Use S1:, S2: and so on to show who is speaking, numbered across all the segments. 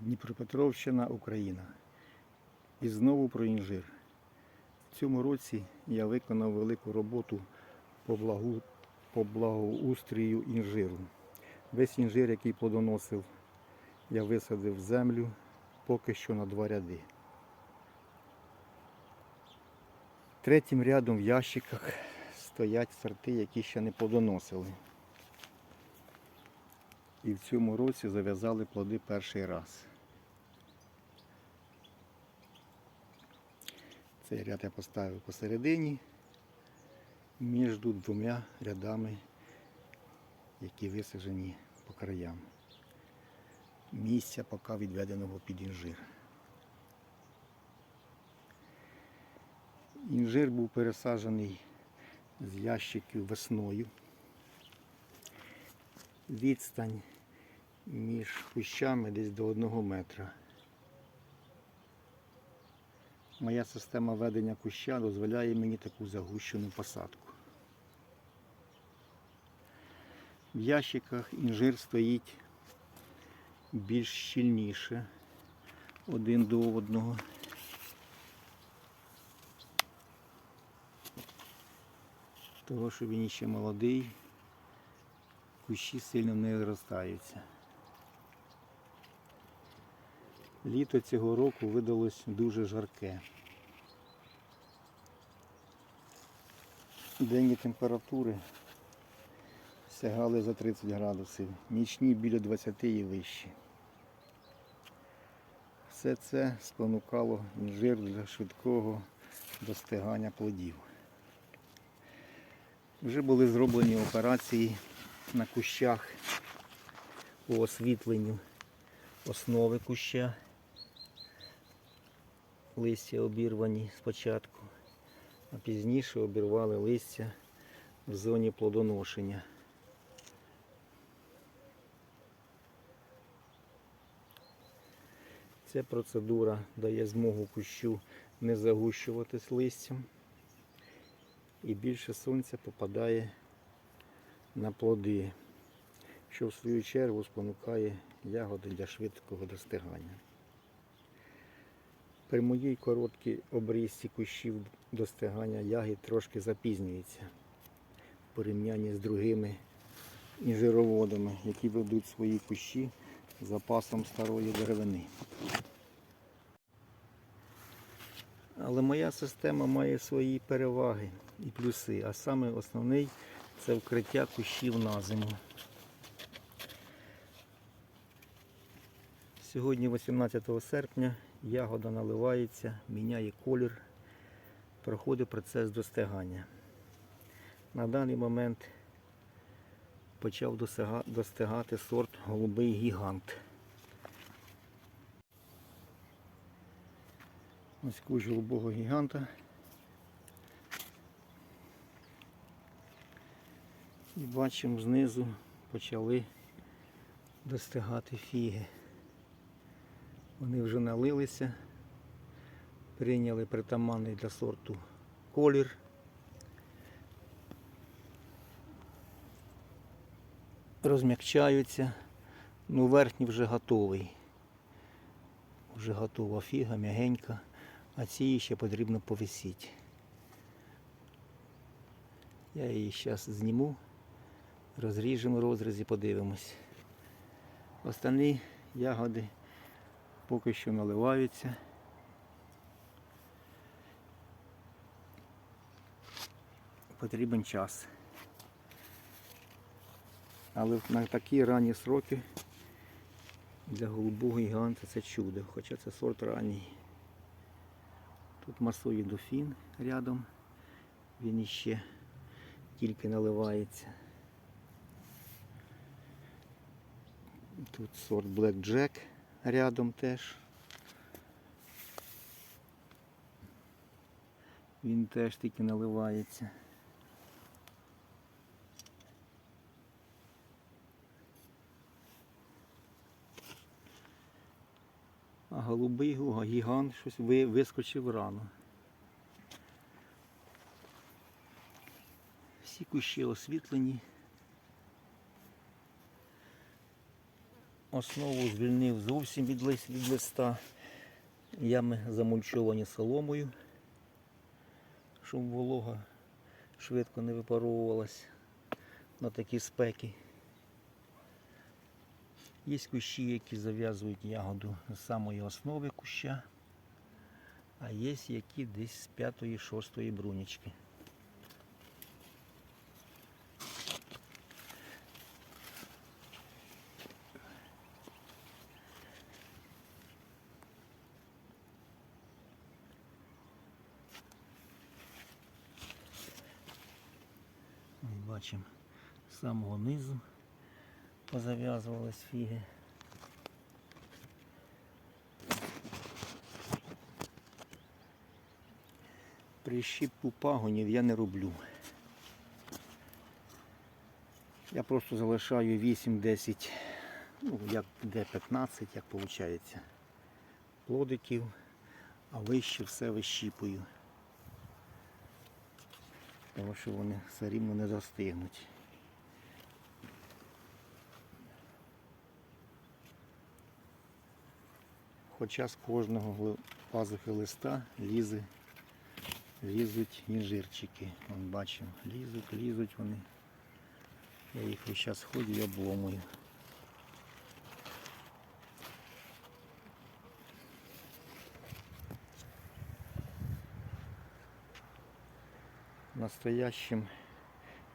S1: Дніпропетровщина, Україна. І знову про інжир. В цьому році я виконав велику роботу по, благу, по благоустрію інжиру. Весь інжир, який плодоносив, я висадив в землю поки що на два ряди. Третім рядом в ящиках стоять сорти, які ще не плодоносили. І в цьому році зав'язали плоди перший раз. Цей ряд я поставив посередині між двома рядами, які висаджені по краям. Місця поки відведеного під інжир. Інжир був пересаджений з ящиків весною. Відстань між кущами десь до одного метра. Моя система ведення куща дозволяє мені таку загущену посадку. В ящиках інжир стоїть більш щільніше один до одного. Того, що він ще молодий, кущі сильно не розростаються. Літо цього року видалось дуже жарке. Денні температури сягали за 30 градусів, нічні біля 20 і вищі. Все це спонукало інжир для швидкого достигання плодів. Вже були зроблені операції на кущах по освітленню основи куща. Листя обірвані спочатку, а пізніше обірвали листя в зоні плодоношення. Ця процедура дає змогу кущу не загущуватись листям і більше сонця попадає на плоди, що в свою чергу спонукає ягоди для швидкого достигання. При моїй короткій обрізці кущів достигання ягід трошки запізнюється в порівнянні з другими інжироводами, які ведуть свої кущі запасом старої деревини. Але моя система має свої переваги і плюси, а саме основний це вкриття кущів на зиму. Сьогодні 18 серпня ягода наливається, міняє колір, проходить процес достигання. На даний момент почав достигати сорт голубий гігант. Ось кущ голубого гіганта. І бачимо знизу почали достигати фіги. Вони вже налилися, прийняли притаманний для сорту колір. Розм'якчаються, ну верхній вже готовий. Вже готова фіга, м'ягенька, а ці ще потрібно повисіти. Я її зараз зніму, розріжемо розріз і подивимось. Останні ягоди поки що наливаються. Потрібен час. Але на такі ранні сроки для голубого гіганта це чудо, хоча це сорт ранній. Тут масує дофін рядом, він іще тільки наливається. Тут сорт Black Jack рядом теж. Він теж тільки наливається. А голубий гігант щось вискочив рано. Всі кущі освітлені. Основу звільнив зовсім від, листа. Ями замульчовані соломою, щоб волога швидко не випаровувалась на такі спеки. Є кущі, які зав'язують ягоду з самої основи куща, а є які десь з п'ятої, шостої брунічки. Бачимо з самого низу позав'язувались фіги. Прищіпку пагонів я не роблю. Я просто залишаю 8-10, ну як де 15, як виходить, плодиків, а вище все вищіпую. Тому що вони все рівно не достигнуть. Хоча з кожного пазухи листа лізе, лізуть інжирчики. Бачимо, лізуть, лізуть вони. Я їх весь час ходю і обломую. Настоящим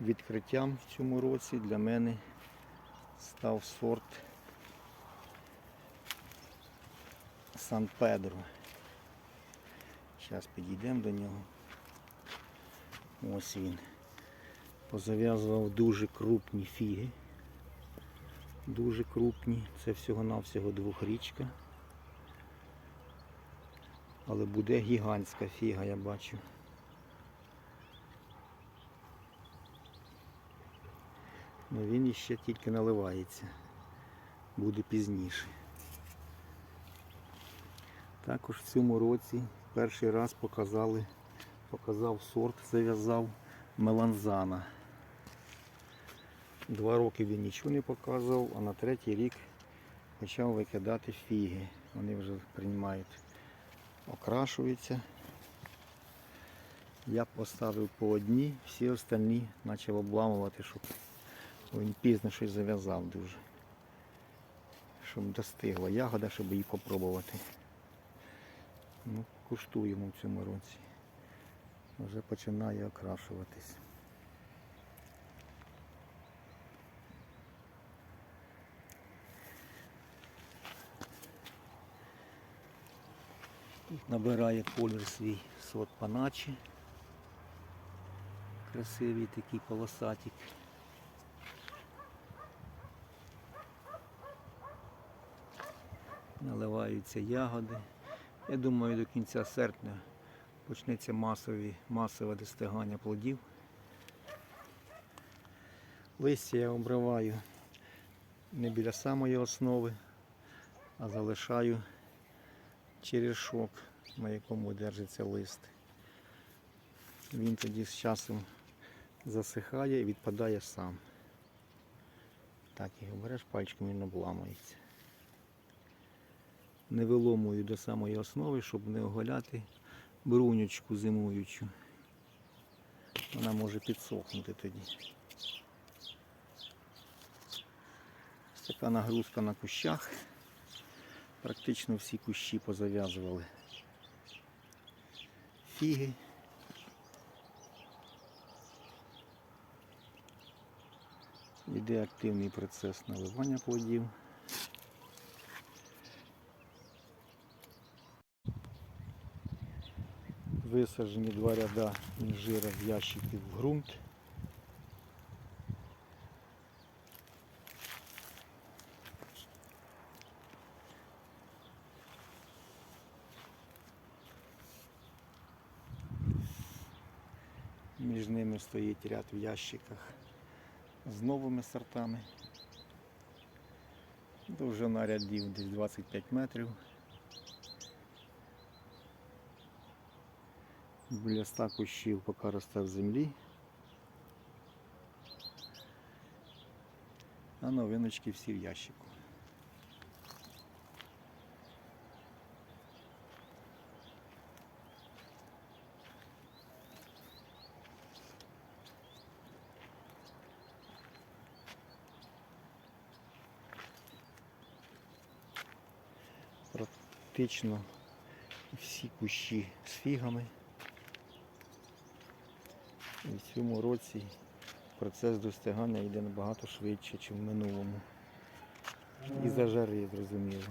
S1: відкриттям в цьому році для мене став сорт Сан Педро. Зараз підійдемо до нього. Ось він. Позав'язував дуже крупні фіги. Дуже крупні. Це всього-навсього двохрічка. Але буде гігантська фіга, я бачу. Ну він іще тільки наливається. Буде пізніше. Також в цьому році перший раз показали, показав сорт, зав'язав меланзана. Два роки він нічого не показував, а на третій рік почав викидати фіги. Вони вже приймають, окрашуються. Я поставив по одній, всі остальні почав обламувати, щоб він пізно щось зав'язав дуже. Щоб достигла ягода, щоб її попробувати. Ну, куштуємо в цьому році. Вже починає окрашуватись. Тут набирає колір свій сорт паначі. Красивий такий полосатик. Наливаються ягоди. Я думаю, до кінця серпня почнеться масові, масове достигання плодів. Листя я обриваю не біля самої основи, а залишаю черешок, на якому держиться лист. Він тоді з часом засихає і відпадає сам. Так, його береш пальчиком він обламується не виломую до самої основи, щоб не оголяти брунючку зимуючу. Вона може підсохнути тоді. Ось така нагрузка на кущах. Практично всі кущі позав'язували. Фіги. Іде активний процес наливання плодів. Висаджені два ряда інжира в ящики в ґрунт. Між ними стоїть ряд в ящиках з новими сортами. Довжина рядів десь 25 метрів. біля ста кущів пока росте в землі. А ну, новиночки всі в ящику. Практично всі кущі з фігами. І в цьому році процес достигання йде набагато швидше, ніж в минулому. І за жари, зрозуміло.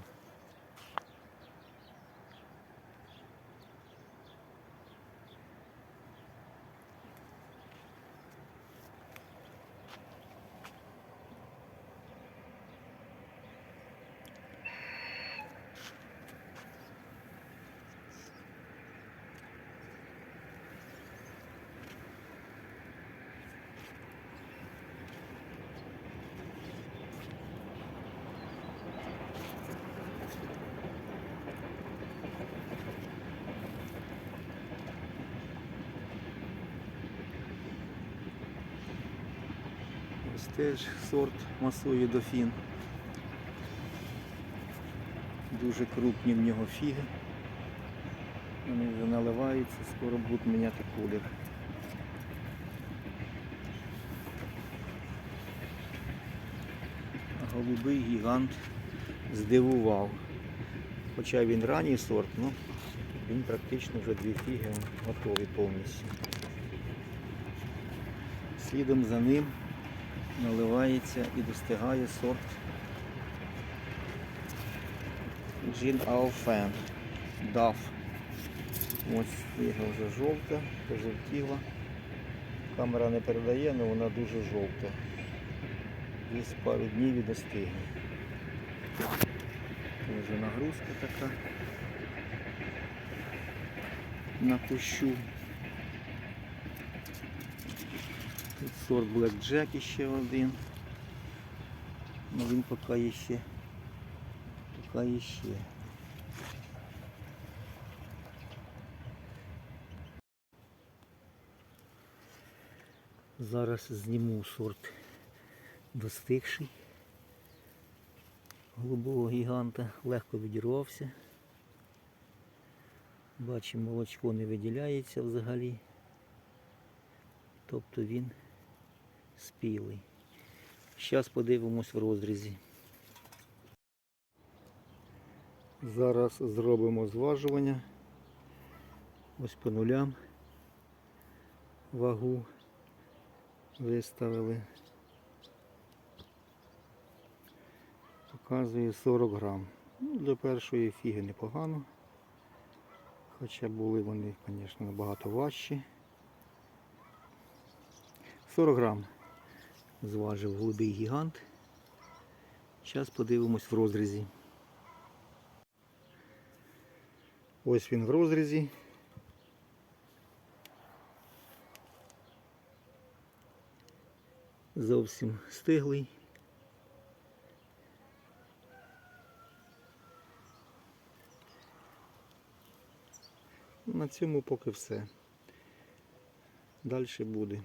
S1: Ось теж сорт масові дофін. Дуже крупні в нього фіги. Вони вже наливаються, скоро будуть міняти колір. Голубий гігант здивував. Хоча він ранній сорт, ну він практично вже дві фіги готові повністю. Слідом за ним наливається і достигає сорт Джин Ауфен Даф. Ось фіга вже жовта, пожовтіла. Камера не передає, але вона дуже жовта. Десь пару днів і достигне. Це вже нагрузка така на кущу. Тут сорт Black Jack ще один. Ну він поки є ще. Поки є ще. Зараз зніму сорт достигший. Голубого гіганта легко відірвався. Бачимо, молочко не виділяється взагалі. Тобто він спілий. Зараз подивимось в розрізі. Зараз зробимо зважування. Ось по нулям вагу виставили. Показує 40 грам. Ну, для першої фіги непогано. Хоча були вони, звісно, набагато важчі. 40 грам зважив голубий гігант. Зараз подивимось в розрізі. Ось він в розрізі. Зовсім стиглий. На цьому поки все. Далі буде.